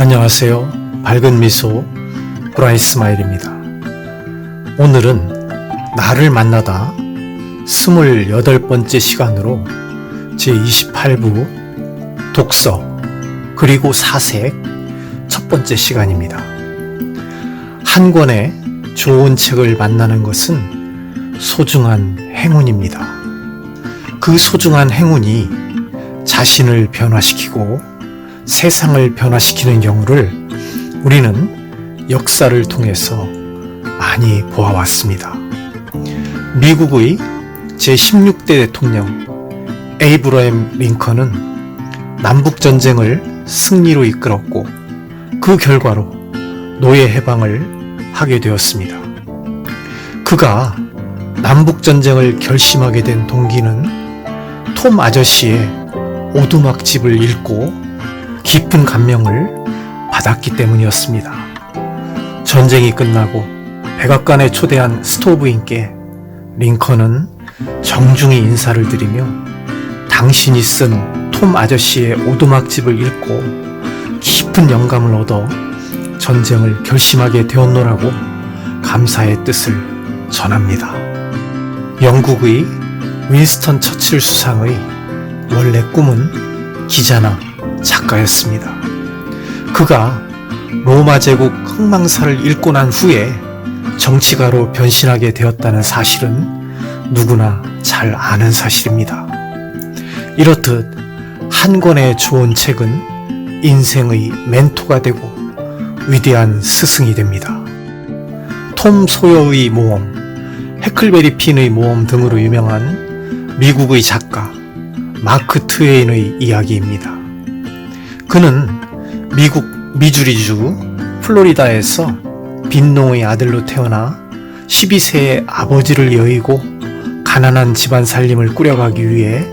안녕하세요. 밝은 미소 브라이 스마일입니다. 오늘은 나를 만나다 28번째 시간으로 제28부 독서 그리고 사색 첫 번째 시간입니다. 한 권의 좋은 책을 만나는 것은 소중한 행운입니다. 그 소중한 행운이 자신을 변화시키고 세상을 변화시키는 경우를 우리는 역사를 통해서 많이 보아왔습니다. 미국의 제16대 대통령 에이브러햄 링컨은 남북전쟁을 승리로 이끌었고 그 결과로 노예 해방을 하게 되었습니다. 그가 남북전쟁을 결심하게 된 동기는 톰 아저씨의 오두막집을 읽고 깊은 감명을 받았기 때문이었습니다. 전쟁이 끝나고 백악관에 초대한 스토브인께 링컨은 정중히 인사를 드리며 당신이 쓴 톰 아저씨의 오두막집을 읽고 깊은 영감을 얻어 전쟁을 결심하게 되었노라고 감사의 뜻을 전합니다. 영국의 윈스턴 처칠 수상의 원래 꿈은 기자나 작가였습니다. 그가 로마 제국 흥망사를 읽고 난 후에 정치가로 변신하게 되었다는 사실은 누구나 잘 아는 사실입니다. 이렇듯 한 권의 좋은 책은 인생의 멘토가 되고 위대한 스승이 됩니다. 톰 소여의 모험, 해클베리 핀의 모험 등으로 유명한 미국의 작가 마크 트웨인의 이야기입니다. 그는 미국 미주리주 플로리다에서 빈농의 아들로 태어나 12세의 아버지를 여의고 가난한 집안 살림을 꾸려가기 위해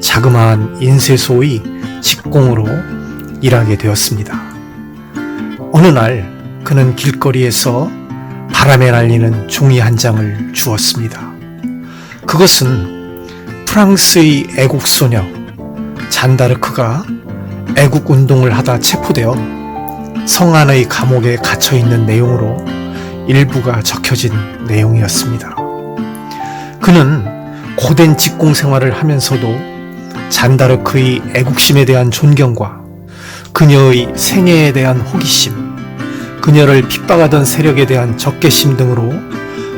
자그마한 인쇄소의 직공으로 일하게 되었습니다. 어느 날 그는 길거리에서 바람에 날리는 종이 한 장을 주었습니다. 그것은 프랑스의 애국 소녀 잔다르크가 애국 운동을 하다 체포되어 성안의 감옥에 갇혀 있는 내용으로 일부가 적혀진 내용이었습니다. 그는 고된 직공 생활을 하면서도 잔다르크의 애국심에 대한 존경과 그녀의 생애에 대한 호기심, 그녀를 핍박하던 세력에 대한 적개심 등으로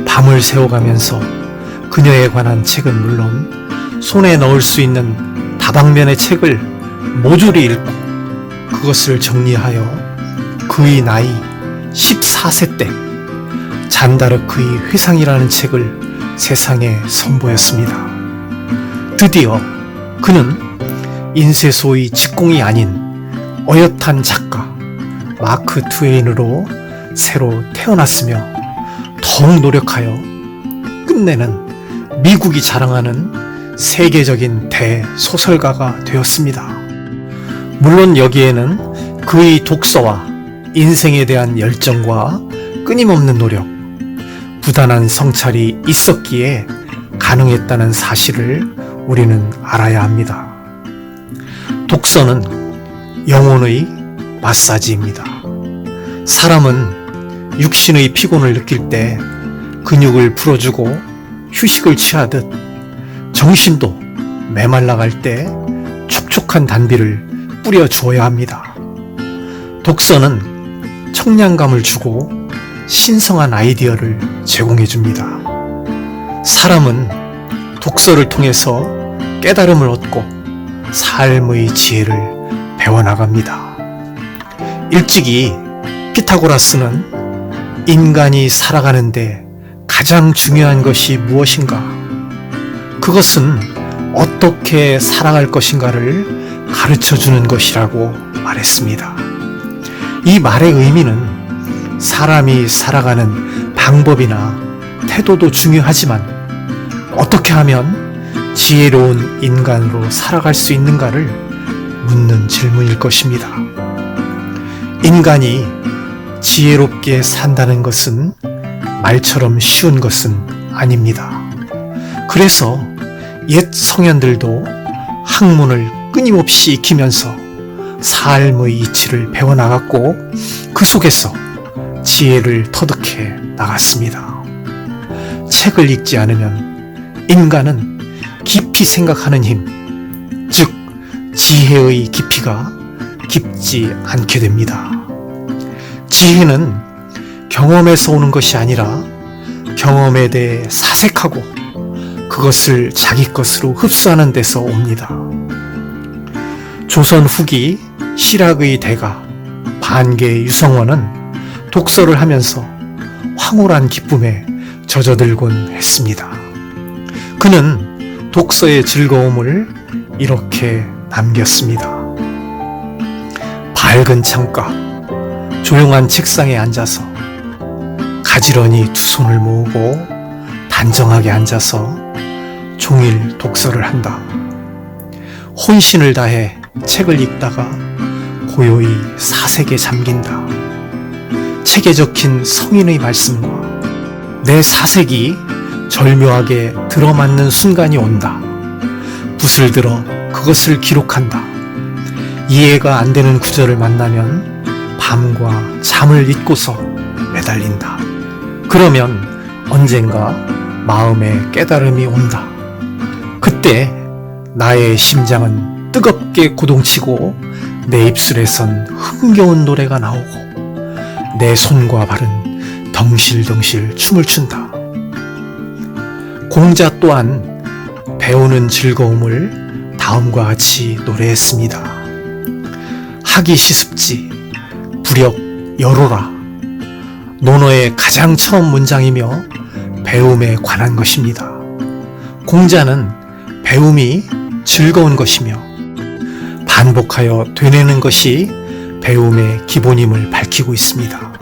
밤을 새워가면서 그녀에 관한 책은 물론 손에 넣을 수 있는 다방면의 책을 모조리 읽고 그것을 정리하여 그의 나이 14세 때 잔다르크의 회상이라는 책을 세상에 선보였습니다. 드디어 그는 인쇄소의 직공이 아닌 어엿한 작가 마크 트웨인으로 새로 태어났으며 더욱 노력하여 끝내는 미국이 자랑하는 세계적인 대소설가가 되었습니다. 물론 여기에는 그의 독서와 인생에 대한 열정과 끊임없는 노력, 부단한 성찰이 있었기에 가능했다는 사실을 우리는 알아야 합니다. 독서는 영혼의 마사지입니다. 사람은 육신의 피곤을 느낄 때 근육을 풀어주고 휴식을 취하듯 정신도 메말라갈 때 촉촉한 단비를 뿌려 주어야 합니다. 독서는 청량감을 주고 신성한 아이디어를 제공해 줍니다. 사람은 독서를 통해서 깨달음을 얻고 삶의 지혜를 배워나갑니다. 일찍이 피타고라스는 인간이 살아가는데 가장 중요한 것이 무엇인가? 그것은 어떻게 살아갈 것인가를 가르쳐 주는 것이라고 말했습니다. 이 말의 의미는 사람이 살아가는 방법이나 태도도 중요하지만 어떻게 하면 지혜로운 인간으로 살아갈 수 있는가를 묻는 질문일 것입니다. 인간이 지혜롭게 산다는 것은 말처럼 쉬운 것은 아닙니다. 그래서 옛 성현들도 학문을 끊임없이 익히면서 삶의 이치를 배워나갔고 그 속에서 지혜를 터득해 나갔습니다. 책을 읽지 않으면 인간은 깊이 생각하는 힘, 즉 지혜의 깊이가 깊지 않게 됩니다. 지혜는 경험에서 오는 것이 아니라 경험에 대해 사색하고 그것을 자기 것으로 흡수하는 데서 옵니다. 조선 후기 실학의 대가 반개 유성원은 독서를 하면서 황홀한 기쁨에 젖어들곤 했습니다. 그는 독서의 즐거움을 이렇게 남겼습니다. 밝은 창가, 조용한 책상에 앉아서 가지런히 두 손을 모으고 단정하게 앉아서 종일 독서를 한다. 혼신을 다해 책을 읽다가 고요히 사색에 잠긴다. 책에 적힌 성인의 말씀과 내 사색이 절묘하게 들어맞는 순간이 온다. 붓을 들어 그것을 기록한다. 이해가 안 되는 구절을 만나면 밤과 잠을 잊고서 매달린다. 그러면 언젠가 마음에 깨달음이 온다. 그때 나의 심장은 뜨겁게 고동치고 내 입술에선 흥겨운 노래가 나오고 내 손과 발은 덩실덩실 춤을 춘다. 공자 또한 배우는 즐거움을 다음과 같이 노래했습니다. 하기 시습지, 부력 여로라. 논어의 가장 처음 문장이며 배움에 관한 것입니다. 공자는 배움이 즐거운 것이며 반복하여 되뇌는 것이 배움의 기본임을 밝히고 있습니다.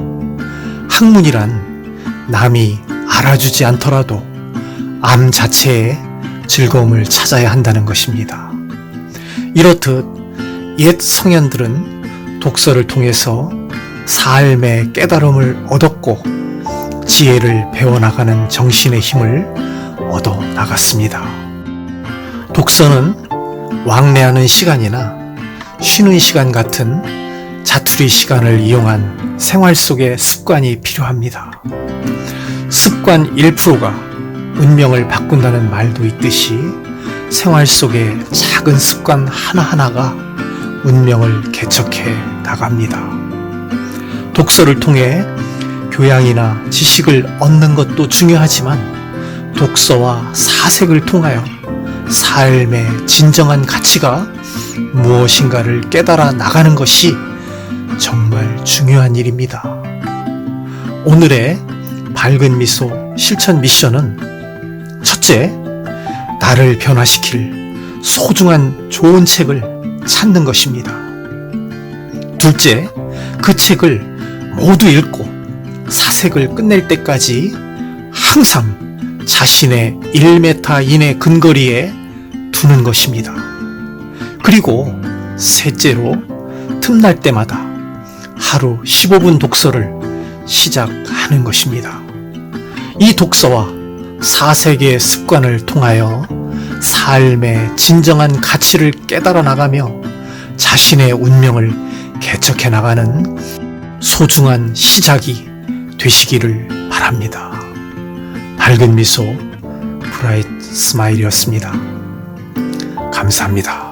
학문이란 남이 알아주지 않더라도 암 자체에 즐거움을 찾아야 한다는 것입니다. 이렇듯 옛 성현들은 독서를 통해서 삶의 깨달음을 얻었고 지혜를 배워나가는 정신의 힘을 얻어 나갔습니다. 독서는 왕래하는 시간이나 쉬는 시간 같은 자투리 시간을 이용한 생활 속의 습관이 필요합니다. 습관 1%가 운명을 바꾼다는 말도 있듯이 생활 속의 작은 습관 하나하나가 운명을 개척해 나갑니다. 독서를 통해 교양이나 지식을 얻는 것도 중요하지만 독서와 사색을 통하여 삶의 진정한 가치가 무엇인가를 깨달아 나가는 것이 정말 중요한 일입니다. 오늘의 밝은 미소 실천 미션은 첫째, 나를 변화시킬 소중한 좋은 책을 찾는 것입니다. 둘째, 그 책을 모두 읽고 사색을 끝낼 때까지 항상 자신의 1m 이내 근거리에 두는 것입니다. 그리고 셋째로 틈날 때마다 하루 15분 독서를 시작하는 것입니다. 이 독서와 사색의 습관을 통하여 삶의 진정한 가치를 깨달아 나가며 자신의 운명을 개척해 나가는 소중한 시작이 되시기를 바랍니다. 밝은 미소 브라이트 스마일이었습니다. 감사합니다.